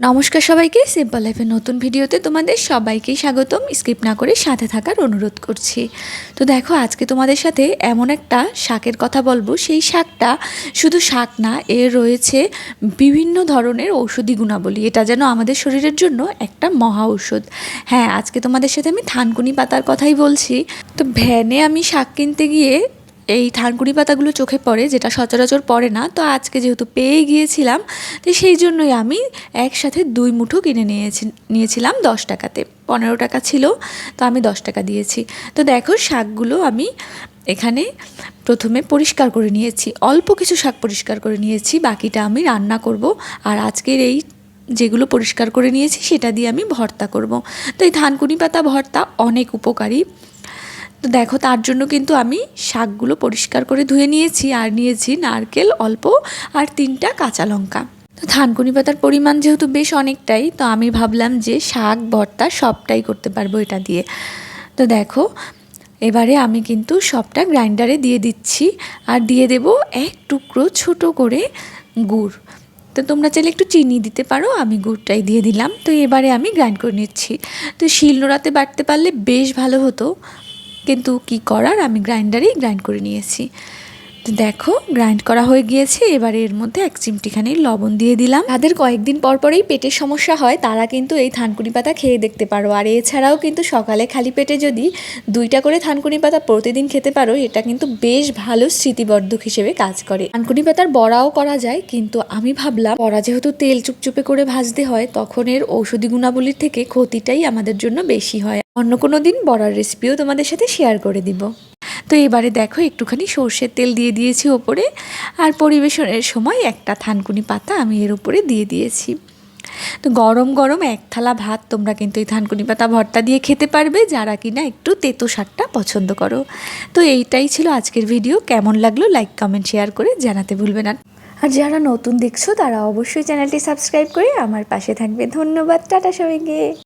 নমস্কার সবাইকে সিম্পল লাইফের নতুন ভিডিওতে তোমাদের সবাইকেই স্বাগতম। স্কিপ না করে সাথে থাকার অনুরোধ করছি। তো দেখো, আজকে তোমাদের সাথে এমন একটা শাকের কথা বলব। সেই শাকটা শুধু শাক না, এর রয়েছে বিভিন্ন ধরনের ঔষধি গুণাবলী। এটা যেন আমাদের শরীরের জন্য একটা মহা ঔষধ। হ্যাঁ আজকে তোমাদের সাথে আমি থানকুনি পাতার কথাই বলছি। তো ভ্যানে আমি শাক কিনতে গিয়ে এই থানকুনি পাতাগুলো চোখে পড়ে, যেটা সচরাচর পড়ে না, তো আজকে যেহেতু পেয়ে গিয়েছিলাম, তো সেই জন্যই আমি একসাথে দুই মুঠো কিনে নিয়েছি, নিয়েছিলাম দশ টাকাতে। পনেরো টাকা ছিল, তো আমি দশ টাকা দিয়েছি। তো দেখো, শাকগুলো আমি এখানে প্রথমে পরিষ্কার করে নিয়েছি। অল্প কিছু শাক পরিষ্কার করে নিয়েছি, বাকিটা আমি রান্না করব। আর আজকের এই যেগুলো পরিষ্কার করে নিয়েছি, সেটা দিয়ে আমি ভর্তা করব। তো এই থানকুনি পাতা ভর্তা অনেক উপকারী। তো দেখো, তার জন্য কিন্তু আমি শাকগুলো পরিষ্কার করে ধুয়ে নিয়েছি আর নিয়েছি নারকেল অল্প আর তিনটা কাঁচা লঙ্কা। তো থানকুনি পাতার পরিমাণ যেহেতু বেশ অনেকটাই, তো আমি ভাবলাম যে শাক, ভর্তা সবটাই করতে পারব এটা দিয়ে। তো দেখো, এবারে আমি কিন্তু সবটা গ্রাইন্ডারে দিয়ে দিচ্ছি আর দিয়ে দেব এক টুকরো ছোট করে গুড়। তো তোমরা চাইলে একটু চিনি দিতে পারো, আমি গুড়টাই দিয়ে দিলাম। তো এবারে আমি গ্রাইন্ড করে নিচ্ছি। তো শিলনোড়াতে বাটতে পারলে বেশ ভালো হতো কিন্তু কি করার? আমি গ্রাইন্ডারেই গ্রাইন্ড করে নিয়েছি। তো দেখো, গ্রাইন্ড করা হয়ে গিয়েছে। এবারে এর মধ্যে এক চিমটিখানি লবণ দিয়ে দিলাম। তাদের কয়েকদিন পর পরেই পেটের সমস্যা হয়। তারা কিন্তু এই থানকুনি পাতা খেয়ে দেখতে পারো। আর এছাড়াও কিন্তু সকালে খালি পেটে যদি দুইটা করে থানকুনি পাতা প্রতিদিন খেতে পারো, এটা কিন্তু বেশ ভালো স্মৃতিবর্ধক হিসেবে কাজ করে। থানকুনি পাতার বড়াও করা যায়, কিন্তু আমি ভাবলাম, বড়া যেহেতু তেল চুপচুপে করে ভাজতে হয়, তখন এর ঔষধি গুণাবলীর থেকে ক্ষতিটাই আমাদের জন্য বেশি হয়। অন্য কোনো দিন বড়ার রেসিপিও তোমাদের সাথে শেয়ার করে দিব। তো এবারে দেখো, একটুখানি সর্ষের তেল দিয়ে দিয়েছি ওপরে, আর পরিবেশনের সময় একটা থানকুনি পাতা আমি এর উপরে দিয়ে দিয়েছি। তো গরম গরম এক থালা ভাত তোমরা কিন্তু এই থানকুনি পাতা ভর্তা দিয়ে খেতে পারবে, যারা কিনা একটু তেতো শাকটা পছন্দ করো। তো এইটাই ছিল আজকের ভিডিও কেমন লাগল লাইক কমেন্ট শেয়ার করে জানাতে ভুলবে না। আর যারা নতুন দেখছ, তারা অবশ্যই চ্যানেলটি সাবস্ক্রাইব করে আমার পাশে থাকবে। ধন্যবাদ, টাটা সবাইকে।